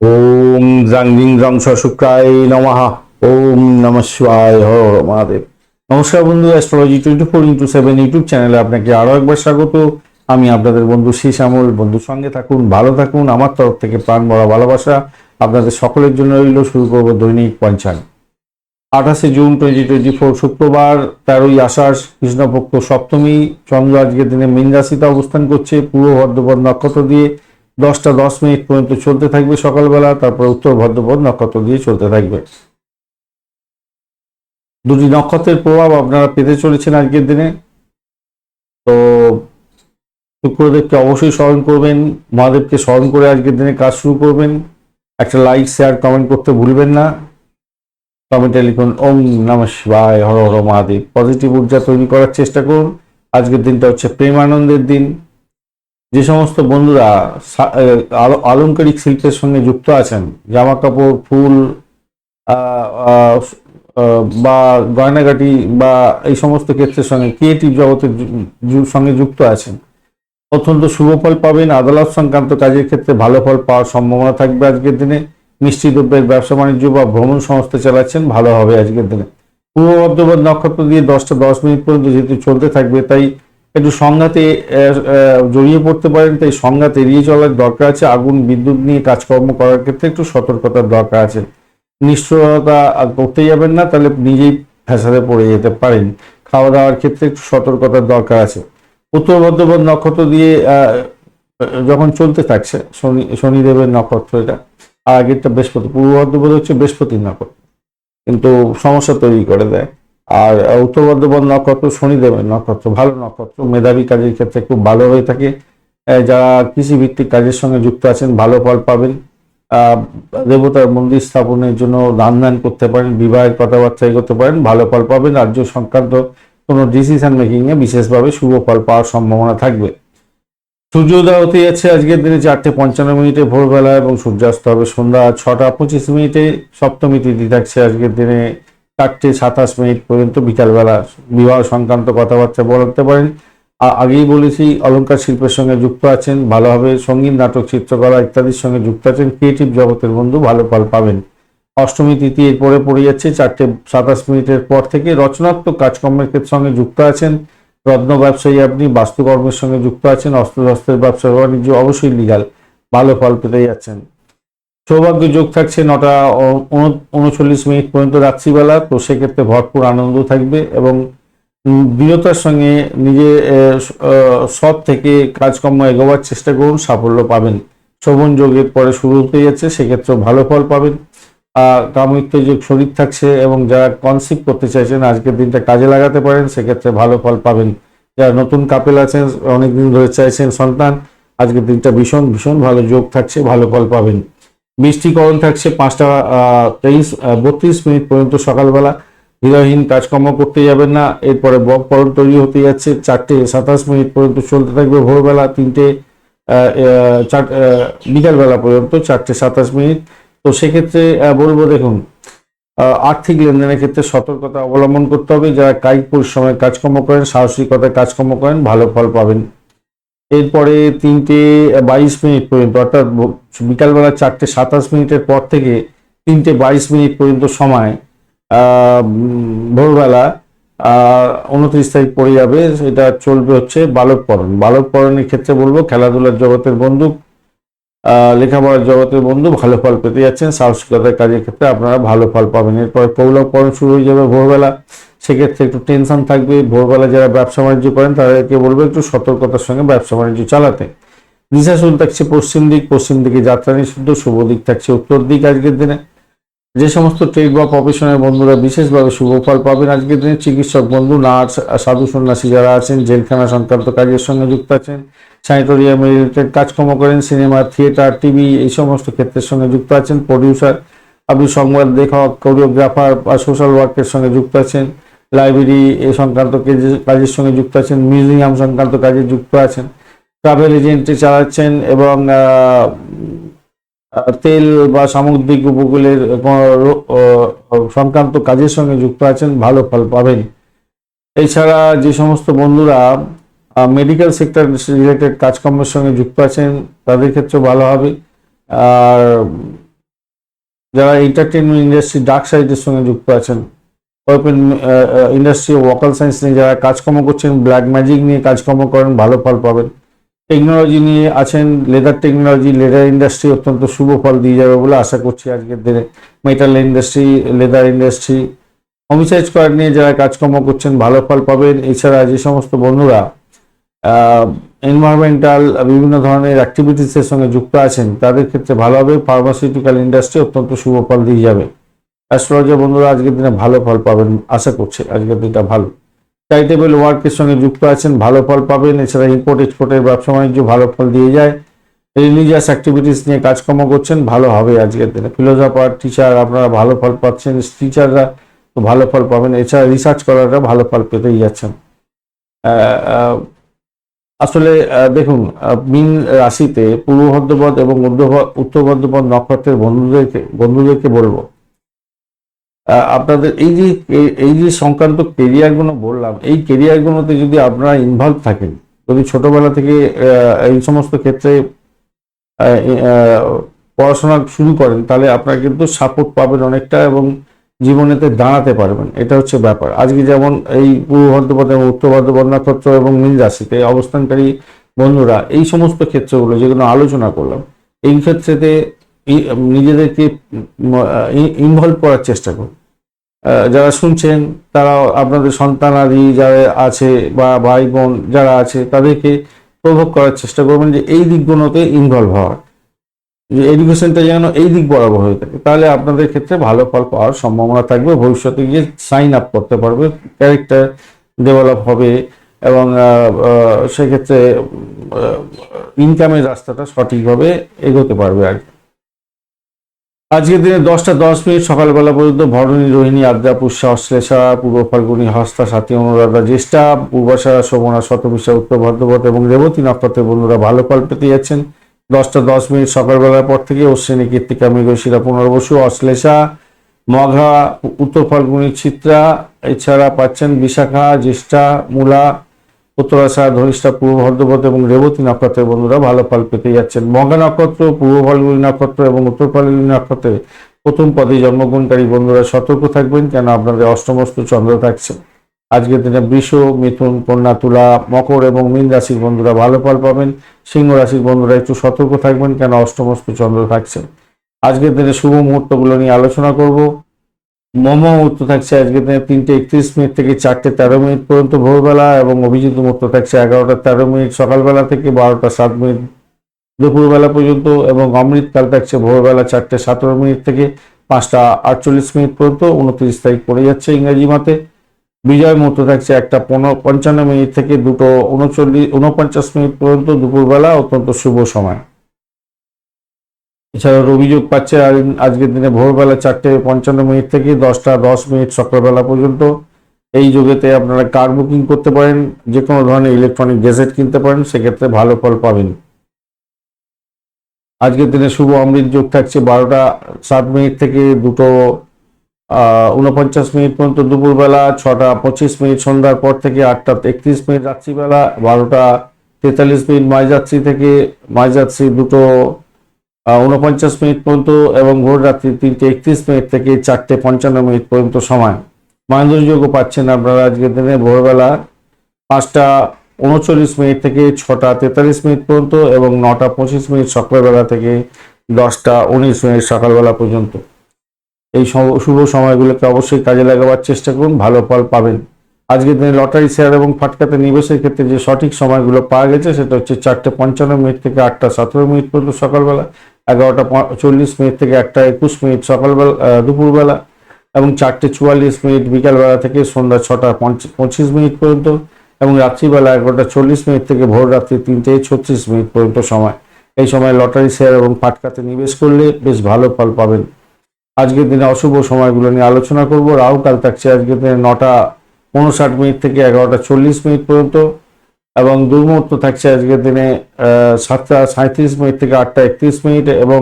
ওম জাং জিং জং শুক্রায় নমঃ। ওম নম শিবায় হর মহাদেব। নমস্কার বন্ধু astrology twenty four into seven YouTube চ্যানেলে আপনাকে আরও একবার স্বাগত। আমি আপনাদের বন্ধু শ্রী শ্যামল। বন্ধুর সঙ্গে থাকুন, ভালো থাকুন। আমার তরফ থেকে প্রাণ ভরা ভালোবাসা আপনাদের সকলের জন্য রইল। শুরু করব দৈনিক পঞ্চাঙ্গ আঠাশে জুন টোয়েন্টি টোয়েন্টি ফোর শুক্রবার, তেরোই আষাঢ়, কৃষ্ণপক্ষ সপ্তমী। চন্দ্র আজকের দিনে মীন রাশিতে অবস্থান করছে। পূর্ব ভদ্রপদ নক্ষত্র দিয়ে দশটা দশ মিনিট পর্যন্ত চলতে থাকবে সকালবেলা, তারপর উত্তর ভদ্রপদ নক্ষত্র দিয়ে চলতে থাকবে। দুটি নক্ষত্রের প্রভাব আপনারা পেতে চলেছেন আজকের দিনে। তো শুক্রদেবকে অবশ্যই স্মরণ করবেন, মহাদেবকে স্মরণ করে আজকের দিনে কাজ শুরু করবেন। একটা লাইক, শেয়ার, কমেন্ট করতে ভুলবেন না। কমেন্টে লিখুন, ওম নম শিবায়, হর হর মহাদেব। পজিটিভ ঊর্জা তৈরি করার চেষ্টা করুন। আজকের দিনটা হচ্ছে প্রেম আনন্দের দিন। যে সমস্ত বন্ধুরা আলংকারিক শিল্পের সঙ্গে যুক্ত আছেন, জামা কাপড়, ফুল বা গয়নাগাটি বা এই সমস্ত ক্ষেত্রের সঙ্গে ক্রিয়েটিভ জগতের সঙ্গে যুক্ত আছেন, অত্যন্ত শুভ ফল পাবেন। আদালত সংক্রান্ত কাজের ক্ষেত্রে ভালো ফল পাওয়ার সম্ভাবনা থাকবে আজকের দিনে। মিষ্টি দ্রব্যের ব্যবসা বাণিজ্য বা ভ্রমণ সংস্থা চালাচ্ছেন, ভালো হবে আজকের দিনে। পূর্ব বর্ধমান নক্ষত্র দিয়ে দশটা দশ মিনিট পর্যন্ত যেহেতু চলতে থাকবে, তাই একটু সংঘাতে জড়িয়ে পড়তে পারেন, তাই সংঘাত এড়িয়ে চলার দরকার আছে। আগুন, বিদ্যুৎ নিয়ে কাজকর্ম করার ক্ষেত্রে একটু সতর্কতার দরকার আছে। নিশ্চয়তা করতে যাবেন না, তাহলে নিজেই ফ্যাসাদে পড়ে যেতে পারেন। খাওয়া দাওয়ার ক্ষেত্রে একটু সতর্কতার দরকার আছে। উত্তর বর্ধমান নক্ষত্র দিয়ে যখন চলতে থাকছে, শনি, শনিদেবের নক্ষত্র এটা, আর আগেরটা বৃহস্পতি, পূর্ব বর্ধমান হচ্ছে বৃহস্পতির নক্ষত্র। কিন্তু সমস্যা তৈরি করে দেয়। আর উত্তর বর্ধমান নক্ষত্র শনিদেবের নক্ষত্র, ভালো নক্ষত্র, মেধাবী কাজের ক্ষেত্রে খুব ভালো হয়ে থাকে। যারা কৃষিভিত্তিক কাজের সঙ্গে যুক্ত আছেন, ভালো ফল পাবেন। দেবতার মন্দির স্থাপনের জন্য দান দান করতে পারেন, বিবাহের কথাবার্তা করতে পারেন, ভালো ফল পাবেন। রাজ্য সংক্রান্ত কোনো ডিসিশন মেকিংয়ে বিশেষভাবে শুভ ফল পাওয়ার সম্ভাবনা থাকবে। সূর্যোদয় হতে যাচ্ছে আজকের দিনে চারটে পঞ্চান্ন মিনিটে ভোরবেলা এবং সূর্যাস্ত হবে সন্ধ্যা ছটা পঁচিশ মিনিটে। সপ্তমী তিথি থাকছে আজকের দিনে। চারটে সাতাশ মিনিট পর্যন্ত বিকালবেলা বিবাহ সংক্রান্ত কথাবার্তা বলতে পারেন। আগেই বলেছি অলঙ্কার শিল্পের সঙ্গে যুক্ত আছেন, ভালোভাবে সংগীত, নাটক, চিত্রকলা ইত্যাদির সঙ্গে যুক্ত আছেন, ক্রিয়েটিভ জগতের বন্ধু, ভালো ফল পাবেন। অষ্টমী তিথি এরপরে পড়ে যাচ্ছে, চারটে সাতাশ মিনিটের পর থেকে রচনাত্মক কাজকর্মের ক্ষেত্রে সঙ্গে যুক্ত আছেন। রত্ন ব্যবসায়ী আপনি, বাস্তুকর্মের সঙ্গে যুক্ত আছেন অস্ত্র অস্ত্রশস্ত্রের ব্যবসা, বাণিজ্য, অবশ্যই লিগাল ভালো ফল পেতে যাচ্ছেন। সৌভাগ্য যোগ থাকছে নটা উন- উনচল্লিশ মিনিট পর্যন্ত রাত্রিবেলা তো সেক্ষেত্রে ভরপুর আনন্দ থাকবে এবং দৃঢ়তার সঙ্গে নিজে সৎ থেকে কাজকর্ম এগোবার চেষ্টা করুন সাফল্য পাবেন। শ্রবণ যোগের পরে শুরু হতে যাচ্ছে সেক্ষেত্রে ভালো ফল পাবেন। আহ, কামৃত্য যোগ শরীর থাকছে এবং যারা কনসিভ করতে চাইছেন আজকের দিনটা কাজে লাগাতে পারেন সেক্ষেত্রে ভালো ফল পাবেন। যারা নতুন কাপেল আছেন অনেকদিন ধরে চাইছেন সন্তান আজকের দিনটা ভীষণ ভীষণ ভালো যোগ থাকছে ভালো ফল পাবেন। বৃষ্টিকরণ থাকছে পাঁচটা তেইশ বত্রিশ মিনিট পর্যন্ত সকালবেলা। হৃদয়হীন কাজকর্ম করতে যাবেন না। এরপরে বকপরণ তৈরি হতে যাচ্ছে। চারটে সাতাশ মিনিট পর্যন্ত চলতে থাকবে ভোরবেলা তিনটে চার বিকালবেলা পর্যন্ত চারটে সাতাশ মিনিট। তো সেক্ষেত্রে বলব দেখুন আর্থিক লেনদেনের ক্ষেত্রে সতর্কতা অবলম্বন করতে হবে। যারা কায়িক পরিশ্রমের কাজকর্ম করেন সাহসিকতায় কাজকর্ম করেন, ভালো ফল পাবেন। এরপরে তিনটে বাইশ মিনিট পর্যন্ত, অর্থাৎ বিকালবেলা চারটে সাতাশ মিনিটের পর থেকে তিনটে বাইশ মিনিট পর্যন্ত সময় ভোরবেলা উনত্রিশ তারিখ পড়ে যাবে। এটা চলবে হচ্ছে বালক পরণ বালক পরণের ক্ষেত্রে বলব, খেলাধুলার জগতের বন্ধু লেখাপড়ার জগতের বন্ধু ভালো ফল পেতে যাচ্ছেন। সাহসিকতার কাজের ক্ষেত্রে আপনারা ভালো ফল পাবেন। এরপরে কৌলভ পরণ শুরু হয়ে যাবে ভোরবেলা। সেক্ষেত্রে একটু টেনশন থাকবে। ভোরবেলা যারা ব্যবসা বাণিজ্য করেন, তাদেরকে বলব একটু সতর্কতার সঙ্গে ব্যবসা বাণিজ্য চালাতে। দিশাশুল থাকছে পশ্চিম দিক, পশ্চিম দিকে যাত্রা নিষিদ্ধ, শুভ দিক থাকছে উত্তর দিক আজকের দিনে। যে সমস্ত ট্রেড বা প্রফেশনের বন্ধুরা বিশেষভাবে শুভ ফল পাবেন আজকের দিনে। চিকিৎসক বন্ধু, নার্স, সাধু সন্ন্যাসী যারা আছেন, জেলখানা সংক্রান্ত কাজের সঙ্গে যুক্ত আছেন স্যানিটোরিয়াম রিলেটেড কাজকর্ম করেন সিনেমা থিয়েটার টিভি এই সমস্ত ক্ষেত্রের সঙ্গে যুক্ত আছেন। প্রডিউসার আপনি সংবাদ লেখক কোরিওগ্রাফার বা সোশ্যাল ওয়ার্কের সঙ্গে যুক্ত আছেন। লাইব্রেরি এই সংক্রান্ত কাজের সঙ্গে যুক্ত আছেন, মিউজিয়াম সংক্রান্ত কাজে যুক্ত আছেন ট্রাভেল এজেন্টে চালাচ্ছেন এবং তেল বা সামুদ্রিক উপকূলের সংক্রান্ত কাজের সঙ্গে যুক্ত আছেন, ভালো ফল পাবেন। এছাড়া যে সমস্ত বন্ধুরা মেডিকেল সেক্টর রিলেটেড কাজকর্মের সঙ্গে যুক্ত আছেন, তাদের ক্ষেত্রে ভালো হবে। আর যারা এন্টারটেনমেন্ট ইন্ডাস্ট্রি ডার্ক সাইডের সঙ্গে যুক্ত আছেন ওপেন ইন্ডাস্ট্রি ওয়াকাল সায়েন্স নিয়ে যারা কাজকর্ম করছেন ব্ল্যাক ম্যাজিক নিয়ে কাজকর্ম করেন, ভালো ফল পাবেন। টেকনোলজি নিয়ে আছেন লেদার টেকনোলজি লেদার ইন্ডাস্ট্রি অত্যন্ত শুভ ফল দিয়ে যাবে বলে আশা করছি আজকের দিনে। মেটাল ইন্ডাস্ট্রি লেদার ইন্ডাস্ট্রি হোমিসাইজ করার নিয়ে যারা কাজকর্ম করছেন, ভালো ফল পাবেন। এছাড়া যে সমস্ত বন্ধুরা এনভায়রনমেন্টাল বিভিন্ন ধরনের অ্যাক্টিভিটিসের সঙ্গে যুক্ত আছেন, তাদের ক্ষেত্রে ভালো হবে। ফার্মাসিউটিক্যাল ইন্ডাস্ট্রি অত্যন্ত শুভ ফল দিয়ে যাবে। অ্যাস্ট্রোলজার বন্ধুরা, আজকের দিনে ভালো ফল পাবেন, আশা করছে আজকের দিনটা ভালো। চ্যারিটেবল ওয়ার্কের সঙ্গে যুক্ত আছেন, ভালো ফল পাবেন, এছাড়া ইম্পোর্ট এক্সপোর্টের ব্যবসা বাণিজ্য ভালো ফল দিয়ে যায়। রিলিজিয়াস অ্যাক্টিভিটিস নিয়ে কাজকর্ম করছেন, ভালো হবে আজকের দিনে। ফিলোসফার টিচার আপনারা ভালো ফল পাচ্ছেন টিচাররা ভালো ফল পাবেন। এছাড়া রিসার্চ করাটা ভালো ফল পেতেই যাচ্ছেন। আসলে দেখুন মিন রাশিতে পূর্ব ভদ্রপদ এবং উত্তর ভদ্রপদ নক্ষত্রের বন্ধুদেরকে বন্ধুদেরকে বলব আপনাদের এই যে, এই- যে সংক্রান্ত কেরিয়ারগুলো বললাম, এই কেরিয়ারগুলোতে যদি আপনারা ইনভলভ থাকেন, যদি ছোটবেলা থেকে এই সমস্ত ক্ষেত্রে পড়াশোনা শুরু করেন, তাহলে আপনারা কিন্তু সাপোর্ট পাবেন অনেকটা এবং জীবনেতে দাঁড়াতে পারবেন। এটা হচ্ছে ব্যাপার। আজকে যেমন এই পূর্ব ভদ্রপদ এবং উত্তর ভদ্রপদ নক্ষত্র এবং মীন রাশিতে অবস্থানকারী বন্ধুরা, এই সমস্ত ক্ষেত্রগুলো, যেগুলো আলোচনা করলাম, এই ক্ষেত্রেতে নিজেদেরকে ইনভলভ করার চেষ্টা করুন। যারা শুনছেন তারা আপনাদের সন্তানাদি যারা আছে বা ভাই বোন যারা আছে, তাদেরকে প্রভোগ করার চেষ্টা করবেন যে এই দিকগুলোতে ইনভলভ হওয়ার। যে এডুকেশনটা যেন এই দিক বরাবর হয়ে থাকে। তাহলে আপনাদের ক্ষেত্রে ভালো ফল পাওয়ার সম্ভাবনা থাকবে। ভবিষ্যতে গিয়ে সাইন আপ করতে পারবে ক্যারেক্টার ডেভেলপ হবে এবং সেক্ষেত্রে ইনকামের রাস্তাটা সঠিকভাবে এগোতে পারবে আর কি। আজকের দিনে দশটা দশ মিনিট সকালবেলা পর্যন্ত ভরণী, রোহিণী আদ্রা পুষ্যা অশ্লেষা পূর্ব ফাল্গুনী, হস্তা, সাথী, অনুরাধা, জ্যেষ্ঠা পূর্বাশারা শোভনা শতবিশা, উত্তর ভদ্রপথ এবং রেবতী নক্ষত্রের বন্ধুরা ভালো ফল পেতে যাচ্ছেন। দশটা দশ মিনিট সকালবেলার পর থেকে অশ্বিনী, কীর্তিকা মৃগশিরা পুনর্বসু, অশ্লেষা, মঘা, উত্তর ফাল্গুনী চিত্রা এছাড়া পাচ্ছেন বিশাখা, জ্যেষ্ঠা, মূলা উত্তরাশা ধনিষ্ঠা পূর্ব ভদ্রপথ এবং রেবতী নক্ষত্রের বন্ধুরা ভালো ফল পেতে যাচ্ছেন। মঘা নক্ষত্র, পূর্ব ফাল্গুনী নক্ষত্র এবং উত্তর ফাল্গুনী নক্ষত্রে প্রথম পদে জন্মগ্রহণকারী বন্ধুরা সতর্ক থাকবেন কেন আপনাদের অষ্টমস্ত চন্দ্র থাকছে। আজকের দিনে বৃষ, মিথুন, কন্যা, তুলা, মকর এবং মীন রাশির বন্ধুরা ভালো ফল পাবেন। সিংহ রাশির বন্ধুরা একটু সতর্ক থাকবেন কেন অষ্টমস্ত চন্দ্র থাকছে। আজকের দিনে শুভ মুহূর্তগুলো নিয়ে আলোচনা করব। মম মুহূর্ত থাকছে আজকে দিনে তিনটে একত্রিশ মিনিট থেকে চারটে তেরো মিনিট পর্যন্ত ভোরবেলা এবং অভিজিৎ মুহূর্ত থাকছে এগারোটা তেরো মিনিট সকালবেলা থেকে বারোটা সাত মিনিট দুপুরবেলা পর্যন্ত এবং অমৃতকাল থাকছে ভোরবেলা চারটে সতেরো মিনিট থেকে পাঁচটা আটচল্লিশ মিনিট পর্যন্ত উনত্রিশ তারিখ পড়ে যাচ্ছে ইংরেজি মাতে বিজয় মুহূর্ত থাকছে একটা পনেরো পঞ্চান্ন মিনিট থেকে দুটো উনচল্লিশ উনপঞ্চাশ মিনিট পর্যন্ত দুপুরবেলা অত্যন্ত শুভ সময়। এছাড়া অভিযোগ পাচ্ছে আজকের দিনে ভোরবেলা চারটে পঞ্চান্ন মিনিট থেকে দশটা দশ মিনিট সকালবেলা পর্যন্ত। এই যুগেতে আপনারা কার বুকিং করতে পারেন? যে কোনো ধরনের ইলেকট্রনিক গ্যাজেট কিনতে পারেন, সেক্ষেত্রে ভালো ফল পাবেন। আজকের দিনে শুভ অমৃত যোগ থাকছে বারোটা সাত মিনিট থেকে দুটো উনপঞ্চাশ মিনিট পর্যন্ত দুপুরবেলা, ছটা পঁচিশ মিনিট সন্ধ্যার পর থেকে আটটা একত্রিশ মিনিট রাত্রিবেলা, বারোটা তেতাল্লিশ মিনিট মাঝরাত্রি থেকে মাঝরাত্রি দুটো উনপঞ্চাশ মিনিট পর্যন্ত এবং ভোর রাত্রি তিনটে একত্রিশ মিনিট থেকে চারটে পঞ্চান্ন মিনিট পর্যন্ত সময়। মাহেন্দ্রযোগও পাচ্ছেন আপনারা আজকের দিনে ভোরবেলা পাঁচটা উনচল্লিশ মিনিট থেকে ছটা তেতাল্লিশ মিনিট পর্যন্ত এবং নটা পঁচিশ মিনিট সকালবেলা থেকে দশটা উনিশ মিনিট সকালবেলা পর্যন্ত। এই শুভ সময়গুলোকে অবশ্যই কাজে লাগাবার চেষ্টা করুন, ভালো ফল পাবেন। আজকের দিনে লটারি শেয়ার এবং ফাটকাতে নিবেশের ক্ষেত্রে যে সঠিক সময়গুলো পাওয়া গেছে সেটা হচ্ছে চারটে পঞ্চান্ন মিনিট থেকে আটটা সতেরো মিনিট পর্যন্ত সকালবেলা এগারোটা চল্লিশ মিনিট থেকে একটা একুশ মিনিট সকালবেলা দুপুরবেলা এবং চারটে চুয়াল্লিশ মিনিট বিকালবেলা থেকে সন্ধ্যা ছটা পঁচিশ মিনিট পর্যন্ত এবং রাত্রিবেলা এগারোটা চল্লিশ মিনিট থেকে ভোর রাত্রি তিনটে ছত্রিশ মিনিট পর্যন্ত সময়। এই সময় লটারি শেয়ার এবং ফাটকাতে নিবেশ করলে বেশ ভালো ফল পাবেন। আজকের দিনে অশুভ সময়গুলো নিয়ে আলোচনা করব। রাহুকাল থাকছে আজকের দিনে নটা উনষাট মিনিট থেকে এগারোটা চল্লিশ মিনিট পর্যন্ত এবং দুর্মুহূর্ত থাকছে আজকের দিনে সাতটা সাঁত্রিশ মিনিট থেকে আটটা একত্রিশ মিনিট এবং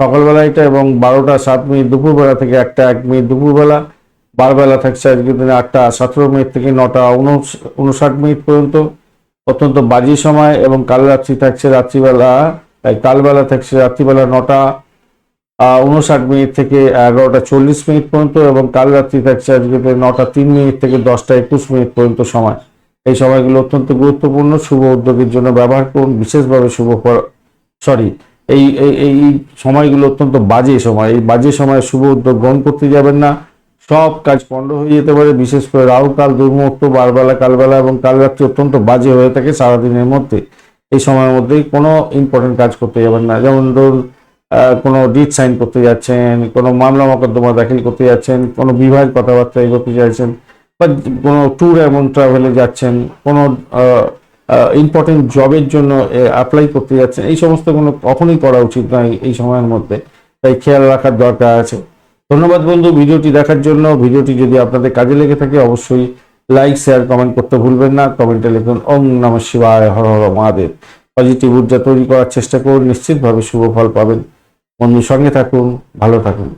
সকালবেলা এটা এবং বারোটা সাত মিনিট দুপুরবেলা থেকে একটা এক মিনিট দুপুরবেলা। বারবেলা থাকছে আজকের দিনে আটটা সতেরো মিনিট থেকে নটা উনষাট মিনিট পর্যন্ত। অত্যন্ত বাজি সময় এবং কাল রাত্রি থাকছে রাত্রিবেলা এই কালবেলা থাকছে রাত্রিবেলা নটা উনষাট মিনিট থেকে এগারোটা চল্লিশ মিনিট পর্যন্ত এবং কাল রাত্রি থাকছে আজকে নটা তিন মিনিট থেকে দশটা একুশ মিনিট পর্যন্ত সময়। এই সময়গুলো অত্যন্ত গুরুত্বপূর্ণ, শুভ উদ্যোগের জন্য ব্যবহার করুন, বিশেষভাবে শুভ সরি এই, এই- সময়গুলো অত্যন্ত বাজে সময়, এই বাজে সময় শুভ উদ্যোগ গ্রহণ করতে যাবেন না। সব কাজ পণ্ড হয়ে যেতে পারে, বিশেষ করে রাহু কাল দুর্মুহূর্ত, বারবেলা, কালবেলা এবং কাল রাত্রি অত্যন্ত বাজে হয়ে থাকে সারাদিনের মধ্যে। এই সময়ের মধ্যেই কোনো ইম্পর্টেন্ট কাজ করতে যাবেন না। যেমন ধরুন কোনো ডিট সাইন করতে যাচ্ছেন, কোনো মামলা মোকদ্দমা দাখিল করতে যাচ্ছেন, কোনো বিবাহের কথাবার্তা এগোতে চাইছেন বা কোনো ট্যুর এবং ট্রাভেলে যাচ্ছেন, কোনো ইম্পর্টেন্ট জবের জন্য অ্যাপ্লাই করতে যাচ্ছেন, এই সমস্ত কোনো কখনোই করা উচিত নয় এই সময়ের মধ্যে। তাই খেয়াল রাখার দরকার আছে। ধন্যবাদ বন্ধু, ভিডিওটি দেখার জন্য। ভিডিওটি যদি আপনাদের কাজে লেগে থাকে, অবশ্যই লাইক শেয়ার কমেন্ট করতে ভুলবেন না। কমেন্টে লিখুন, ওম নম শিবায়, হর হর মহাদেব। পজিটিভ ঊর্জা তৈরি করার চেষ্টা করুন, নিশ্চিতভাবে শুভ ফল পাবেন। বন্ধুর সঙ্গে থাকুন, ভালো থাকুন।